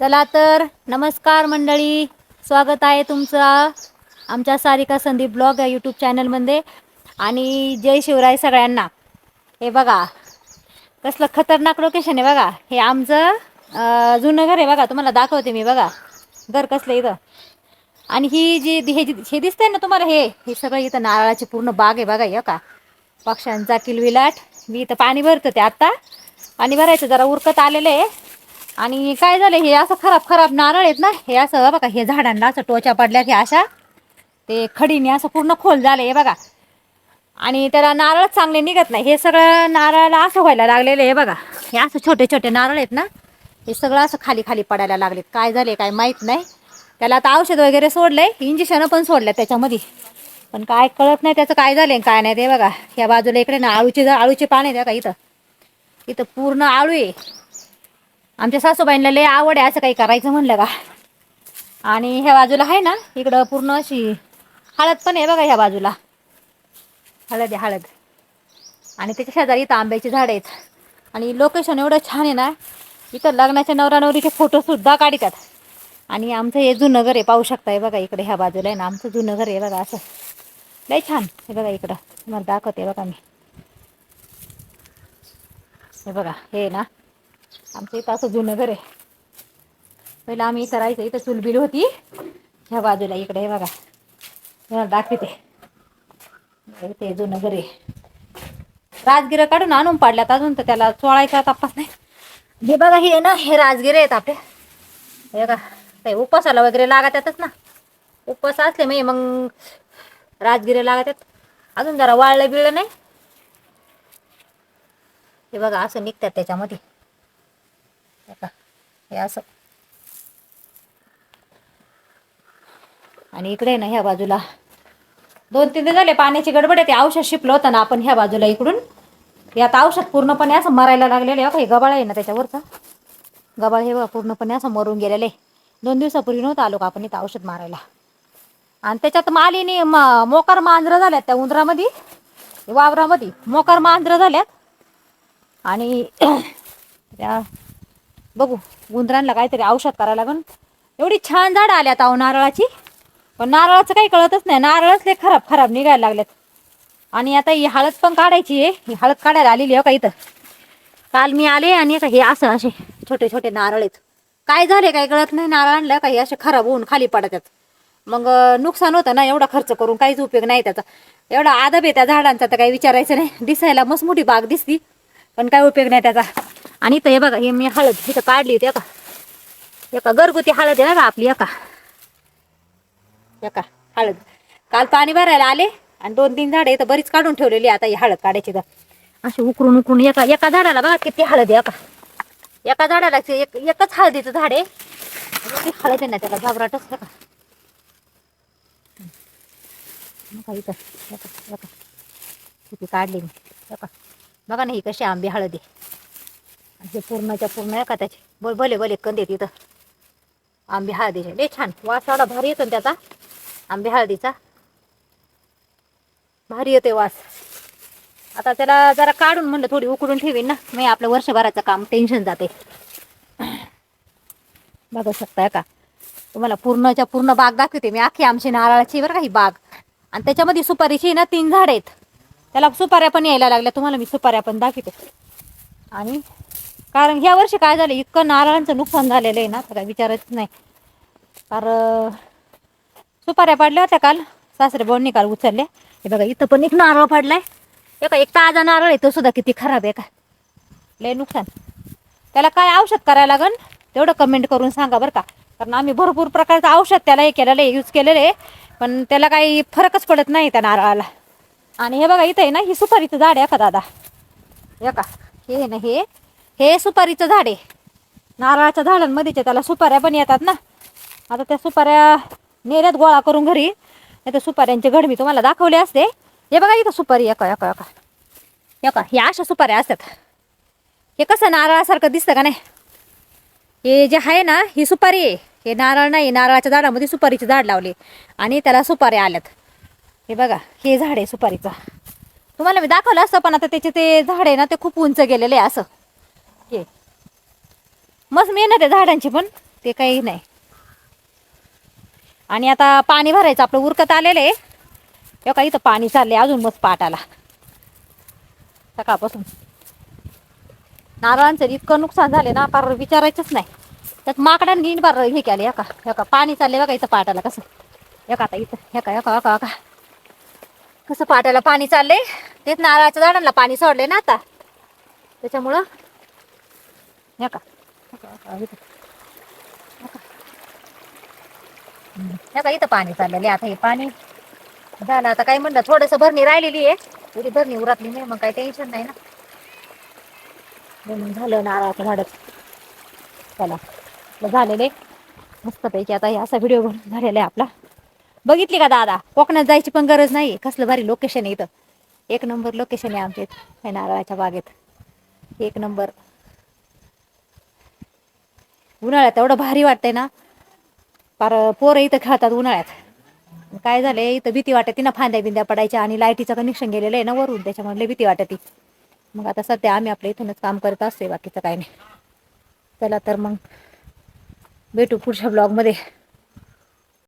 चला तर नमस्कार मंडळी. स्वागत आहे तुमचं आमच्या सारिका संदीप ब्लॉग या यूट्यूब चॅनलमध्ये. आणि जय शिवराय सगळ्यांना. हे बघा कसलं खतरनाक लोकेशन आहे बघा. हे आमचं जुनं घर आहे बघा. तुम्हाला दाखवते मी बघा. घर कसलं इथं. आणि ही जी हे जी हे दिसतंय ना तुम्हाला हे? हे सगळं इथं नारळाची पूर्ण बाग आहे बघा हे का? पक्ष्यांचा किलविलाट मी इथं पाणी भरतं ते आत्ता पाणी भरायचं जरा उरकत आलेलं आहे. आणि काय झालं हे असं खराब खराब नारळ आहेत ना हे असं बघा हे झाडांना असं टोच्या पडल्या हे अशा. ते खडीने असं पूर्ण खोल झालं हे बघा. आणि त्याला नारळच चांगले निघत नाही. हे सगळं नारळाला असं व्हायला लागलेलं आहे बघा. हे असं छोटे छोटे नारळ आहेत ना हे सगळं असं खाली खाली पडायला लागलेत. काय झाले काय माहीत नाही. त्याला आता औषध वगैरे सोडलंय इंजेक्शन पण सोडलं त्याच्यामध्ये. पण काय कळत नाही त्याचं काय झालंय काय नाही ते बघा. या बाजूला इकडे ना आळूचे झा- आळूचे पान आहे का इथं. इथं पूर्ण आळू आहे. आमच्या सासूबाईंना लय आवड आहे असं काही करायचं म्हणलं का? आणि ह्या बाजूला आहे ना इकडं पूर्ण अशी हळद पण आहे बघा ह्या बाजूला. हळद आहे हळद. आणि त्याच्या शेजारी इथं आंब्याची झाडं आहेत. आणि लोकेशन एवढं छान आहे ना इथं लग्नाच्या नवरा नवरीचे फोटोसुद्धा काढतात. आणि आमचं हे जुनं घर आहे पाहू शकताय बघा इकडे ह्या बाजूला आहे ना आमचं जुनं घर आहे बघा असं. लय छान हे बघा इकडं. तुम्हाला दाखवते बघा मी. हे बघा हे ना आमचं इथं असं जुनं घर आहे. पहिलं आम्ही इथं राहायचं इथं चुलबिल होती. ह्या बाजूला इकडे हे बघा. तुम्हाला दाखवते. ते जुनं घर आहे. राजगिरं काढून आणून पाडल्यात अजून तर त्याला चोळायचा तपास नाही. हे बघा हे ना हे राजगिरे आहेत आपले. हे बघा ते उपासाला वगैरे लागतातच ना. उपास असले मी मग राजगिरे लागतात अजून जरा वाळलं बिळलं नाही. हे बघा असं निघतात त्याच्यामध्ये. का हे असं. आणि इकडे ना ह्या बाजूला. दोन तीन दिवस झाले पाण्याची गडबड आहे ते औषध शिपलं होतं ना आपण ह्या बाजूला इकडून. हे आता औषध पूर्णपणे असं मरायला लागलेलं आहे काही हे गबाळ आहे ना त्याच्यावरचं. गबाळ हे बघा पूर्णपणे असं मरून गेलेलं आहे. दोन दिवसापूर्वी नव्हतं आलो का आपण इथं औषध मारायला. आणि त्याच्यात मालीने म मोकार मांजरं झाल्यात त्या उंदरामध्ये. वावरामध्ये मोकार मांजरं झाल्यात. आणि त्या बघू उंदरांना काहीतरी औषध करायला लागून. एवढी छान झाडं आल्यात अहो नारळाची. पण नारळाचं काही कळतच नाही. नारळच ते खराब खराब निघायला लागल्यात आणि आता ही हळद पण काढायची आहे. ही हळद काढायला आलेली आहे हो का इथं? काल मी आले आणि का हे असं असे छोटे छोटे नारळ आहेत. काय झाले काही कळत नाही. नारळ आणलं काही असे खराब होऊन खाली पडतात. मग नुकसान होतं ना एवढा खर्च करून काहीच उपयोग नाही त्याचा. एवढा आदब आहे त्या झाडांचा तर काही विचारायचं नाही. दिसायला मस्त मोठी बाग दिसती पण काय उपयोग नाही त्याचा. आणि इथं हे बघा हे मी हळद इथं काढली होती एका एका घरगुती हळद आहे बघा आपली एका एका हळद. काल पाणी भरायला आले आणि दोन तीन झाडं इथं बरीच काढून ठेवलेली आता ही हळद काढायची तर अशी उकरून उकरून एका एका झाडाला बघा किती हळद आहे एका एका झाडाला ते एक एकच हळदीचं झाड आहे. हळद आहे ना त्याला घाबराटच नका. नका इथं किती काढली मी. एका बघा ना ही कशी आंबे हळदी हे पूर्णच्या पूर्ण एका त्याचे बोल भले भले कंदे तिथं. आंबे हळदीचे लय छान. वास एवढा भारी येतो ना त्याचा. आंबे हळदीचा. भारी येते वास. आता त्याला जरा काढून म्हणलं थोडी उकडून ठेवीन ना. मी आपलं वर्षभराचं काम टेन्शन जाते. बघू शकताय का? तुम्हाला पूर्णच्या पूर्ण बाग दाखवते मी. अख्खी आमची नारळाची बरं का ही बाग. आणि त्याच्यामध्ये सुपारीची ना तीन झाड आहेत. त्याला सुपाऱ्या पण यायला लागल्या. तुम्हाला मी सुपाऱ्या पण दाखवते. आणि कारण ह्या वर्षी काय झालं इतकं नारळांचं नुकसान झालेलं आहे ना तर काय विचारच नाही कारण सुपाऱ्या पडल्या होत्या काल सासरे बोलणी काल उचलले हे बघा इथं पण एक नारळ पडलाय. एका एक ताजा नारळ आहे तो सुद्धा किती खराब आहे का? लय नुकसान. त्याला काय औषध करायला लागन? तेवढं कमेंट करून सांगा बरं का. कारण आम्ही भरपूर प्रकारचं औषध त्याला हे केलेलं आहे यूज केलेलं आहे. पण त्याला काही फरकच पडत नाही त्या नारळाला. आणि हे बघा इथं आहे ना ही सुपारीचं झाड आहे का दादा? हे का? हे ना हे. हे सुपारीचं झाड आहे. नारळाच्या झाडांमध्येच्या त्याला सुपाऱ्या पण येतात ना. आता त्या सुपाऱ्या नेल्यात गोळा करून घरी. नाही तर सुपाऱ्यांचे घड मी तुम्हाला दाखवले असते. हे बघा इथं सुपारी एका एका एका. एका हे अशा सुपाऱ्या असतात. हे कसं नारळासारखं दिसतं का नाही? हे जे आहे ना ही सुपारी आहे. हे नारळ नाही नारळाच्या झाडामध्ये सुपारीचे झाड लावले. आणि त्याला सुपाऱ्या आल्यात. हे बघा हे झाड आहे सुपारीचं. तुम्हाला मी दाखवलं असतं पण आता त्याचे ते झाड आहे ना ते खूप उंच गेलेले आहे असं. हे. मस्त मेहनत आहे झाडांची पण ते काही नाही. आणि आता पाणी भरायचं आपलं उरकत आलेलं आहे. तेव्हा इथं पाणी चालले अजून मस्त पाटाला. सकाळपासून. नारळांचं इतकं नुकसान झाले ना फार विचारायचंच नाही. त्यात माकडांनी बार हे केले एका एका पाणी चालले बघा इथं पाटाला कसं. एका आता इथं एका एका एका एका कसं पाटाला पाणी चालले तेच नारळाच्या झाडांना पाणी सोडले ना आता. त्याच्यामुळं एका का एका, इथं. इथं पाणी चाललेले आहे आता हे पाणी झालं आता काय म्हणलं थोडस भरणी राहिलेली आहे थोडी भरणी उरातली नाही मग काही टेन्शन नाही ना म्हणून झालं नारळाचं झाड चला झालेले मस्तपैकी आता हे असा व्हिडिओ झालेला आहे आपला बघितली का दादा कोकणात जायची पण गरज नाही कसलं भारी लोकेशन आहे इथं एक नंबर लोकेशन आहे आमच्या इथं नारळाच्या बागेत एक नंबर उन्हाळ्यात एवढं भारी वाटतंय ना. पार पोरं इथं खेळतात उन्हाळ्यात. काय झालंय इथं भीती वाटते ना फांद्या बिंद्या पडायच्या आणि लाईटीचं कनेक्शन गेलेलं आहे ना वरून त्याच्यामुळे भीती वाटते मग आता सध्या आम्ही आपल्या इथूनच काम करत असतोय बाकीचं काही नाही. चला तर मग भेटू पुढच्या ब्लॉगमध्ये